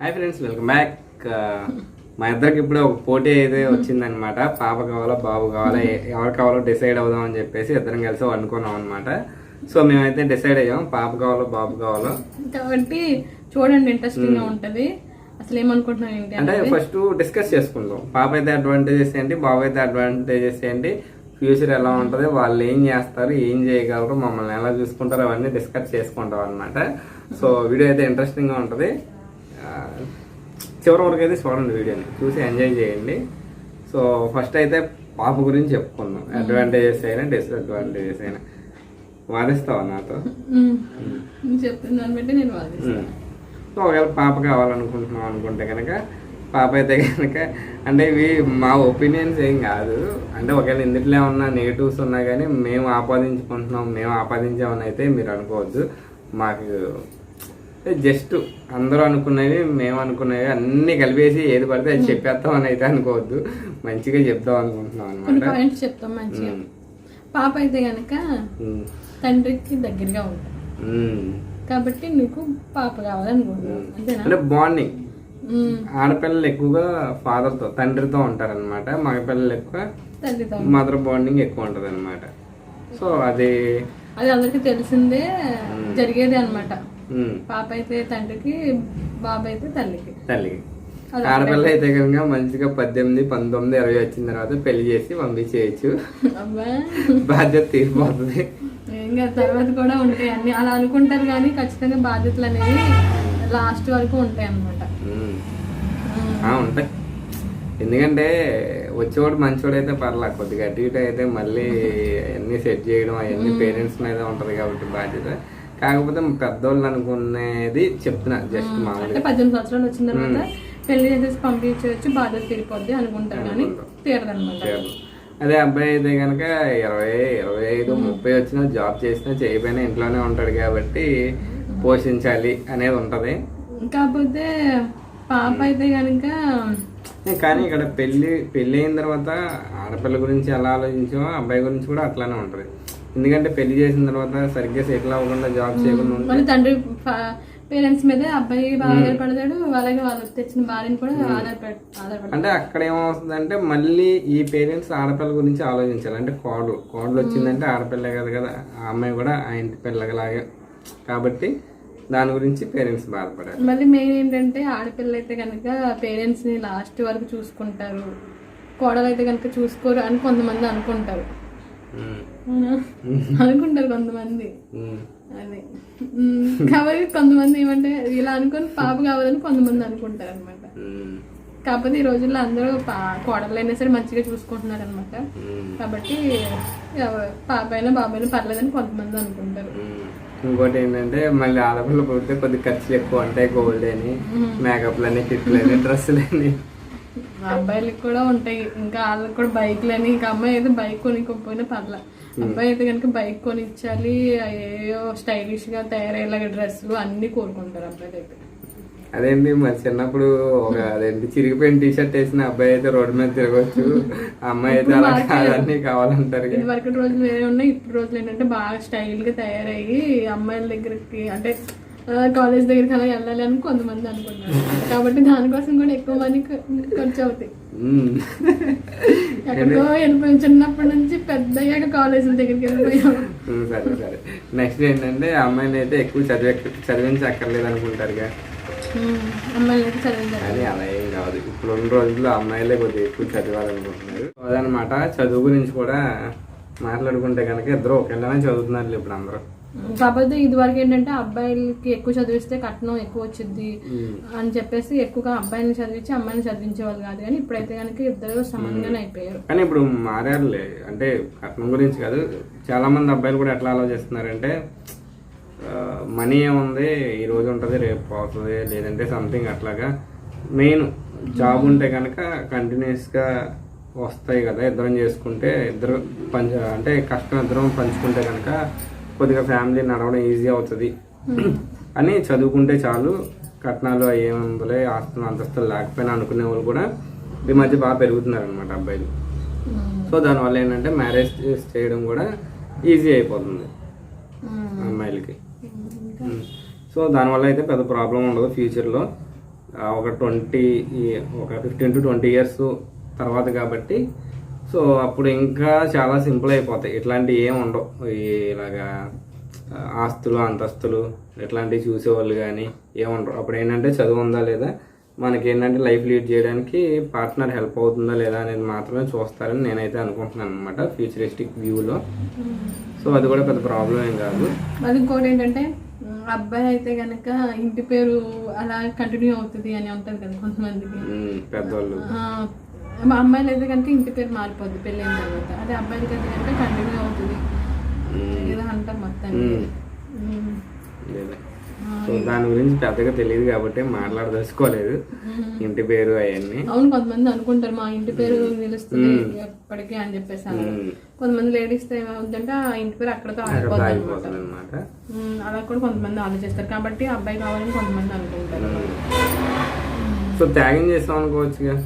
Hi friends welcome back మా ఇద్దరికి ఇప్పుడు ఒక పోటీ అయితే వచ్చిందనమాట పాప కావాలా బాబు కావాలా ఎవరు కావాలో డిసైడ్ అవుదాం అని చెప్పేసి ఇద్దరం కలిసి అనుకున్నాం అనమాట సో మేమైతే డిసైడ్ అయ్యాం పాప కావాలో బాబు కావాలో. కాబట్టి చూడండి ఇంట్రెస్టింగ్గా ఉంటది. అసలు ఏమనుకుంటున్నాను ఏంటి అంటే ఫస్ట్ డిస్కస్ చేసుకుందాం. పాప అయితే అడ్వాంటేజెస్ ఏంటి బాబు అయితే అడ్వాంటేజెస్ ఏంటి ఫ్యూచర్ ఎలా ఉంటుంది వాళ్ళు ఏం చేస్తారు ఏం చేయగలరు మమ్మల్ని ఎలా చూసుకుంటారు అవన్నీ డిస్కస్ చేసుకుంటాం అనమాట సో వీడియో అయితే ఇంట్రెస్టింగ్గా ఉంటుంది. ఆ, చివరి వరకు అయితే చూడండి వీడియోని చూసి ఎంజాయ్ చేయండి. సో ఫస్ట్ అయితే పాప గురించి చెప్పుకుందాం. అడ్వాంటేజెస్ అయినా డిస్అడ్వాంటేజెస్ అయినా. వాదిస్తావా నాతో? ఉమ్. నువ్వు చెప్తున్న దాన్ని బట్టి నేను వాదిస్తాను ఉమ్. సో ఒకవేళ పాప కావాలనుకుంటున్నాం అనుకుంటే కనుక పాప అయితే కనుక అంటే ఇవి మా ఒపీనియన్స్ ఏం కాదు. అంటే ఒకవేళ ఇందులో ఏమన్నా నెగిటివ్స్ ఉన్నా కానీ మేము ఆపాదించుకుంటున్నాం మేము ఆపాదించామని అయితే మీరు అనుకోవద్దు. మాకు జస్ట్ అందరూ అనుకునేవి మేము అనుకునేవి అన్ని కలిపేసి ఏది పడితే అది చెప్పేస్తాం అని అయితే అనుకోవద్దు. మంచిగా చెప్దాం అనుకుంటున్నాం అనమాట చెప్తాం మంచిగా. పాప అయితే గనక తండ్రికి దగ్గరగా ఉంటుంది కాబట్టి నీకు పాప కావాలనుకుంటున్నాను అంతేనా? అంటే బాండింగ్. ఆడపిల్లలు ఎక్కువగా ఫాదర్తో తండ్రితో ఉంటారనమాట మగపిల్లలు ఎక్కువ మదర్ బాండింగ్ ఎక్కువ ఉంటుంది అనమాట సో అది అది అందరికి తెలిసిందే జరిగేది అన్నమాట. ఉమ్, పాప అయితే తండ్రికి బాబు అయితే తల్లికి. తల్లికి ఆడపిల్ల అయితే కనుక మంచిగా పద్దెనిమిది పంతొమ్మిది ఇరవై వచ్చిన తర్వాత పెళ్ళి చేసి పంపించేయచ్చు బాధ్యత తీరిపోతుంది. ఇంకా తర్వాత కూడా ఉంటాయి అన్ని. అలా అనుకుంటారు కానీ ఖచ్చితంగా బాధ్యతలు అనేవి లాస్ట్ వరకు ఉంటాయి అన్నమాట. ఉంటాయి. ఎందుకంటే వచ్చేవాడు మంచివాడు అయితే పర్లా. కొద్దిగా అటు ఇటు అయితే మళ్ళీ అన్ని సెట్ చేయడం అవన్నీ పేరెంట్స్ మీద ఉంటది కాబట్టి బాధ్యత. కాకపోతే పెద్దోళ్ళు అనుకునేది చెప్తున్నా జస్ట్ అంటే మామూలుగా. పద్దెనిమిది సంవత్సరాలు వచ్చిన తర్వాత పెళ్ళి చేసేసి పంపించవచ్చు బాధ్యత తీరిపోద్ది అనుకుంటారు కానీ తీరదనమాట చేయాలి. అదే అబ్బాయి అయితే కనుక ఇరవై ఇరవై ఐదు ముప్పై వచ్చినా జాబ్ చేసినా చేయకపోయినా ఇంట్లోనే ఉంటాడు కాబట్టి పోషించాలి అనేది ఉంటది. కాకపోతే పాప అయితే కనుక కానీ ఇక్కడ పెళ్ళి పెళ్ళి అయిన తర్వాత ఆడపిల్ల గురించి ఎలా ఆలోచించామో అబ్బాయి గురించి కూడా అట్లానే ఉంటది. ఎందుకంటే పెళ్ళి చేసిన తర్వాత సరిగ్గా సెటిల్ అవ్వకుండా జాబ్ చేయకుండా తండ్రి పేరెంట్స్ మీద అబ్బాయి ఆధారపడతాడు అలాగే వాళ్ళు తెచ్చిన భార్యని కూడా ఆధారపడ ఆధారపడతాడు. అంటే అక్కడ ఏమవుతుందంటే మళ్ళీ ఈ పేరెంట్స్ ఆడపిల్ల గురించి ఆలోచించాలి. అంటే కోడలు కోడలు వచ్చిందంటే ఆడపిల్ల కదా కదా ఆ అమ్మాయి కూడా ఆ ఇంటి పిల్లలాగే. కాబట్టి దాని గురించి పేరెంట్స్ బాధపడాలి. మళ్ళీ మెయిన్ ఏంటంటే ఆడపిల్ల అయితే కనుక పేరెంట్స్ని లాస్ట్ వరకు చూసుకుంటారు. కోడలు అయితే కనుక చూసుకోరు అని కొంతమంది అనుకుంటారు? అనుకుంటారు కొంతమంది. అది. కాబట్టి కొంతమంది ఏమంటే ఇలా అనుకొని పాప కావాలని కొంతమంది అనుకుంటారు అనమాట. కాకపోతే ఈ రోజుల్లో అందరూ కోడలైనా సరే మంచిగా చూసుకుంటున్నారు అనమాట. కాబట్టి పాప అయినా బాబైనా పర్లేదని కొంతమంది అనుకుంటారు. ఇంకోటి ఏంటంటే మళ్ళీ ఆడపిల్ల పుడితే కొద్ది ఖర్చులు ఎక్కువ ఉంటాయి గోల్డ్ అని మేకప్లని కిట్లని డ్రెస్సులని. అబ్బాయిలకి కూడా ఉంటాయి. ఇంకా వాళ్ళకి కూడా బైక్లని ఇంకా అమ్మాయి అయితే బైక్ కొనికపోయినా పర్లా. అబ్బాయి అయితే కనుక బైక్ కొనిచ్చాలి అయ్యో స్టైలిష్గా తయారయ్యేలాగా డ్రెస్సులు అన్ని కోరుకుంటారు అబ్బాయి అయితే అదేంటి మరి చిన్నప్పుడు ఒక అదేంటి చిరిగిపోయిన టీ షర్ట్ వేసిన అబ్బాయి అయితే రోడ్డు మీద తిరగచ్చు. అమ్మాయి అయితే అలా కాదని కావాలంటారు ఇది వరకు రోజులు వేరే ఉన్నాయి ఇప్పుడు రోజులు ఏంటంటే బాగా స్టైల్గా తయారయ్యి అమ్మాయిల దగ్గరికి అంటే కాలేజ్ దగ్గరికి అలా వెళ్ళాలి అని కొంతమంది అనుకుంటున్నారు కాబట్టి దానికోసం కూడా ఎక్కువ మనీ ఖర్చు అవుతాయి. ఉమ్. ఎక్కడికో వెళ్ళిపోయాం చిన్నప్పటి నుంచి పెద్దయ్యాక కాలేజీల దగ్గరికి వెళ్ళిపోయాం. సరే సరే. నెక్స్ట్ ఏంటంటే అమ్మాయిని అయితే ఎక్కువ చదివే చదివించక్కర్లేదు. అనుకుంటారుగా అలా ఏం కాదు. ఇప్పుడు ఉన్న రోజుల్లో అమ్మాయిలే కొద్దిగా ఎక్కువ చదవాలనుకుంటున్నారు. అదనమాట చదువు గురించి కూడా మాట్లాడుకుంటే కనుక ఇద్దరు ఒకేలానే చదువుతున్నారు ఇప్పుడు అందరూ. కాకపోతే ఇది వరకు ఏంటంటే అబ్బాయిలకి ఎక్కువ చదివిస్తే కట్నం ఎక్కువ వచ్చింది అని చెప్పేసి ఎక్కువగా అబ్బాయిని చదివించి అమ్మాయిని చదివించేవాళ్ళు కాదు కానీ ఇప్పుడైతే కనుక ఇద్దరు సమానంగానే అయిపోయారు. కానీ ఇప్పుడు మారారులే. అంటే కట్నం గురించి కాదు చాలా మంది అబ్బాయిలు కూడా ఎట్లా ఆలోచిస్తున్నారంటే మనీ ఏముంది ఈ రోజు ఉంటుంది రేపు పోతుంది లేదంటే సంథింగ్ అట్లాగా. మెయిన్ జాబ్ ఉంటే కనుక కంటిన్యూస్గా వస్తాయి కదా ఇద్దరం చేసుకుంటే ఇద్దరు పంచ అంటే కష్టం ఇద్దరం పంచుకుంటే కనుక కొద్దిగా ఫ్యామిలీ నడవడం ఈజీ అవుతుంది. అని చదువుకుంటే చాలు కట్నాలు ఏముందులే ఆస్తులు అంతస్తులు లేకపోయినా అనుకునే వాళ్ళు కూడా ఈ మధ్య బాగా పెరుగుతున్నారు అనమాట అబ్బాయిలు. సో దానివల్ల ఏంటంటే మ్యారేజ్ చేయడం కూడా ఈజీ అయిపోతుంది అమ్మాయిలకి. సో దానివల్ల అయితే పెద్ద ప్రాబ్లం ఉండదు ఫ్యూచర్లో ఒక ట్వంటీ ఒక ఫిఫ్టీన్ టు ట్వంటీ ఇయర్స్ తర్వాత కాబట్టి సో అప్పుడు ఇంకా చాలా సింపుల్ అయిపోతాయి. ఇట్లాంటివి ఏం ఉండవు. ఇలాగా ఆస్తులు అంతస్తులు ఇట్లాంటివి చూసేవాళ్ళు కానీ ఏముండరు అప్పుడు ఏంటంటే చదువు ఉందా లేదా? మనకి ఏంటంటే లైఫ్ లీడ్ చేయడానికి పార్ట్నర్ హెల్ప్ అవుతుందా లేదా అనేది మాత్రమే చూస్తారని నేనైతే అనుకుంటున్నాను అనమాట ఫ్యూచరిస్టిక్ వ్యూలో. సో అది కూడా పెద్ద ప్రాబ్లం ఏం కాదు. అది ఇంకోటి ఏంటంటే అబ్బాయి అయితే గనక ఇంటి పేరు అలా కంటిన్యూ అవుతుంది అని ఉంటది కదా కొంతమందికి. పెద్దవాళ్ళు మా అమ్మాయిలు అయితే కనుక ఇంటి పేరు మారిపోద్ది పెళ్ళైన తర్వాత. అదే అబ్బాయిలకి అయితే కనుక కంటిన్యూ అవుతుంది. ఏదో అంటాం మొత్తానికి. సో దాని గురించి పెద్దగా తెలియదు కాబట్టి మాట్లాడదలుచుకోలేదు. ఇంటి పేరు అవన్నీ. అవును కొంతమంది అనుకుంటారు మా ఇంటి పేరు నిలుస్తుంది ఎప్పటికీ అని చెప్పేసి. కొంతమంది లేడీస్ ఏమవుతుందంటే ఆ ఇంటి పేరు అక్కడతో అక్కడ ఆగిపోతుంది అనమాట అలా కూడా కొంతమంది ఆలోచిస్తారు. కాబట్టి అబ్బాయి కావాలని కొంతమంది అనుకుంటారు. సో త్యాగం చేస్తాం అనుకోవచ్చుగా.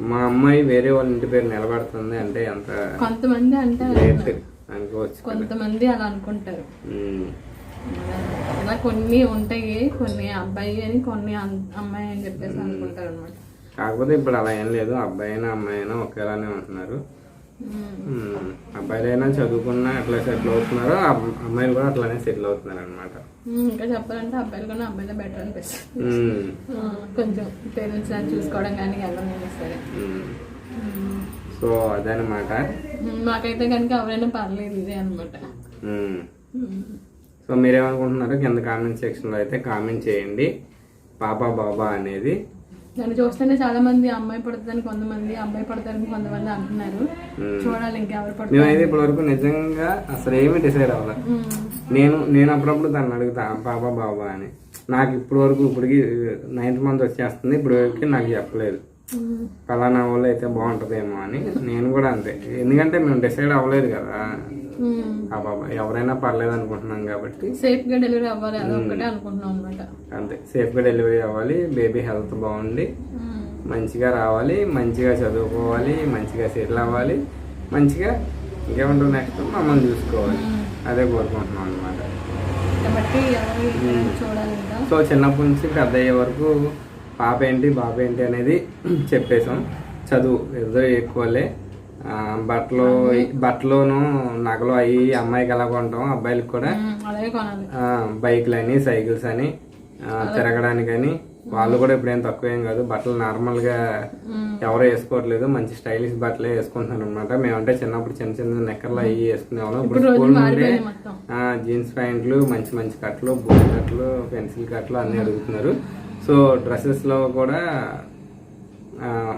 మా అమ్మాయి వేరే వాళ్ళ ఇంటి పేరు నిలబడుతుంది అంటే ఎంత కొంతమంది అంటే గ్రేట్ అనుకోవచ్చు. కొంతమంది అలా అనుకుంటారు. ఇలా కొన్ని ఉంటాయి కొన్ని అబ్బాయి అని కొన్ని అమ్మాయి అని చెప్పేసి అనుకుంటారు అనమాట కాకపోతే ఇప్పుడు అలా ఏం లేదు అబ్బాయి అయినా అమ్మాయి అయినా ఒకేలానే ఉంటున్నారు. అబ్బాయిలైనా చదువుకున్నా అట్లా సెటిల్ అవుతున్నారు అమ్- అమ్మాయిలు కూడా అట్లానే సెటిల్ అవుతున్నారు అనమాట ఇంకా చెప్పాలంటే అబ్బాయిలు కన్నా అబ్బాయిలే బెటర్ అనిపిస్తుంది. కొంచెం పేరెంట్స్ చూసుకోవడం కానీ ఎవరైనా సరే. సో అదనమాట మాకైతే కనుక ఎవరైనా పర్లేదు ఇదే అనమాట. సో మీరేమనుకుంటున్నారో కింద కామెంట్ సెక్షన్లో అయితే కామెంట్ చేయండి. పాప బాబా అనేది దాన్ని చూస్తేనే చాలా మంది అమ్మాయి పడుతుందని కొంతమంది అబ్బాయి పడతారని కొంతమంది అంటున్నారు. చూడాలి ఇంకెవరు మేమైతే ఇప్పటి వరకు నిజంగా అసలు ఏమి డిసైడ్ అవ్వాలి. నేను నేను అప్పుడప్పుడు తను అడుగుతా పాప బాబా అని. నాకు ఇప్పటి వరకు ఇప్పటికి నైన్త్ మంత్ వచ్చేస్తుంది ఇప్పుడు వరకు నాకు చెప్పలేదు. ఫలానా వాళ్ళు అయితే బాగుంటుందేమో అని నేను కూడా అంతే. ఎందుకంటే మేము డిసైడ్ అవ్వలేదు కదా. ఎవరైనా పర్లేదు అనుకుంటున్నాం కాబట్టి. సేఫ్గా డెలివరీ అవ్వాలి అనుకుంటున్నాం అనమాట అంతే. సేఫ్గా డెలివరీ అవ్వాలి బేబీ హెల్త్ బాగుండి మంచిగా రావాలి మంచిగా చదువుకోవాలి మంచిగా సెటిల్ అవ్వాలి మంచిగా ఇంకేమంటారు నెక్స్ట్ మమ్మల్ని చూసుకోవాలి. అదే కోరుకుంటున్నాం అనమాట సో చిన్నప్పటి నుంచి పెద్ద అయ్యే వరకు పాప ఏంటి బాబు ఏంటి అనేది చెప్పేసాం చదువు ఇద్దరు ఎక్కువలే. బట్టలు బట్టలోను నగలు అవి అమ్మాయికి ఎలా కొంటాం అబ్బాయిలకి కూడా బైక్లు అని సైకిల్స్ అని తిరగడానికని వాళ్ళు కూడా ఇప్పుడేం తక్కువ కాదు. బట్టలు నార్మల్గా ఉమ్. ఎవరు వేసుకోవట్లేదు. మంచి స్టైలిష్ బట్టలే వేసుకుంటున్నారు అనమాట మేమంటే చిన్నప్పుడు చిన్న చిన్న నెక్కర్లు అవి వేసుకునేవాళ్ళం. ఇప్పుడు స్కూల్ నుండే జీన్స్ ప్యాంట్లు మంచి మంచి కట్లు బూట్ కట్లు పెన్సిల్ కట్లు అన్ని అడుగుతున్నారు. సో డ్రెస్సెస్లో కూడా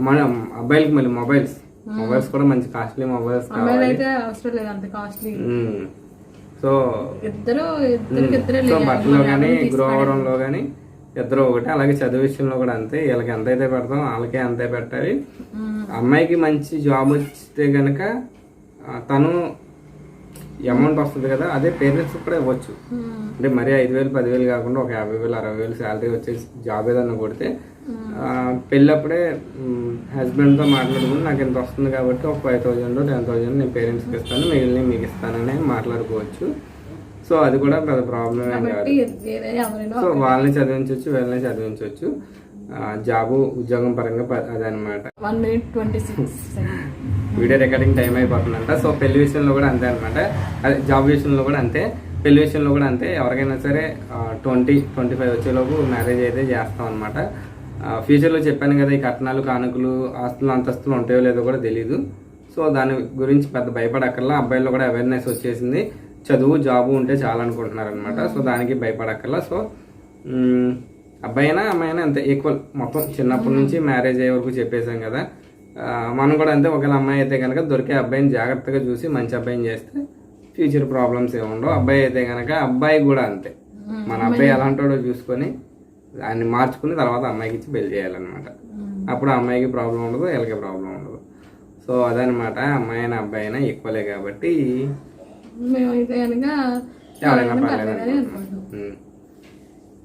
మన అబ్బాయిలకి మళ్ళీ మొబైల్స్. మొబైల్స్ కూడా మంచి కాస్ట్లీ మొబైల్స్ అమ్మాయిలు కావాలి. అయితే అవసరం లేదు అంత కాస్ట్లీ. ఉమ్. సో ఇద్దరు సో బట్టలో కానీ గ్రో అవడంలో కానీ ఇద్దరు ఒకటి అలాగే చదువు విషయంలో కూడా అంతే వీళ్ళకి ఎంత అయితే పెడతాం వాళ్ళకే అంతే పెట్టాలి. అమ్మాయికి మంచి జాబ్ వస్తే కనుక తను అమౌంట్ వస్తుంది కదా అదే పేరెంట్స్ కూడా ఇవ్వచ్చు. అంటే మరీ ఐదు వేలు పదివేలు కాకుండా ఒక యాభై వేలు అరవై వేలు శాలరీ వచ్చే జాబ్ ఏదన్నా కొడితే పెళ్ళప్పుడే హస్బెండ్తో మాట్లాడుకుని నాకు ఇంత వస్తుంది కాబట్టి ఒక ఫైవ్ థౌజండ్ టెన్ థౌజండ్ నేను పేరెంట్స్కి ఇస్తాను మిగిలిన మీకు ఇస్తానని మాట్లాడుకోవచ్చు. సో అది కూడా పెద్ద ప్రాబ్లం ఏం కాదు సో వాళ్ళని చదివించవచ్చు వీళ్ళని చదివించవచ్చు జాబు ఉద్యోగం పరంగా అదనమాట one minute twenty six video recording time అయిపోతుందంట. So పెళ్ళి విషయంలో కూడా అంతే అనమాట అదే జాబ్ విషయంలో కూడా అంతే. పెళ్ళి విషయంలో కూడా అంతే. ఎవరికైనా సరే ట్వంటీ ట్వంటీ ఫైవ్ వచ్చేలోపు మ్యారేజ్ అయితే చేస్తాం అనమాట ఫ్యూచర్లో చెప్పాను కదా ఈ కట్నాలు కానుకలు ఆస్తులు అంతస్తులు ఉంటాయో లేదో కూడా తెలియదు సో దాని గురించి పెద్ద భయపడక్కర్లా. అబ్బాయిల్లో కూడా అవేర్నెస్ వచ్చేసింది. చదువు జాబు ఉంటే చాలా అనుకుంటున్నారు అనమాట సో దానికి భయపడక్కర్లా. సో అబ్బాయి అయినా అమ్మాయి అయినా అంతే. ఈక్వల్ మొత్తం చిన్నప్పటి నుంచి మ్యారేజ్ అయ్యే వరకు చెప్పేశాం కదా. మనం కూడా అంతే ఒకవేళ అమ్మాయి అయితే కనుక దొరికే అబ్బాయిని జాగ్రత్తగా చూసి మంచి అబ్బాయిని చేస్తే ఫ్యూచర్ ప్రాబ్లమ్స్ ఏమి ఉండవు. అబ్బాయి అయితే కనుక అబ్బాయి కూడా అంతే. మన అబ్బాయి ఎలాంటోడో చూసుకొని దాన్ని మార్చుకుని తర్వాత అమ్మాయికి ఇచ్చి పెళ్ళి చేయాలన్నమాట. అప్పుడు ఆ అమ్మాయికి ప్రాబ్లం ఉండదు వీళ్ళకి ప్రాబ్లం ఉండదు. సో అదనమాట అమ్మాయి అయినా అబ్బాయి అయినా ఈక్వలే కాబట్టి ఎవరైనా పర్లేదు.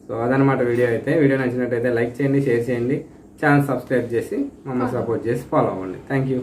సో అదనమాట వీడియో అయితే. వీడియో నచ్చినట్టయితే లైక్ చేయండి షేర్ చేయండి. ఛానల్ సబ్స్క్రైబ్ చేసి మమ్మల్ని సపోర్ట్ చేసి ఫాలో అవ్వండి. Thank you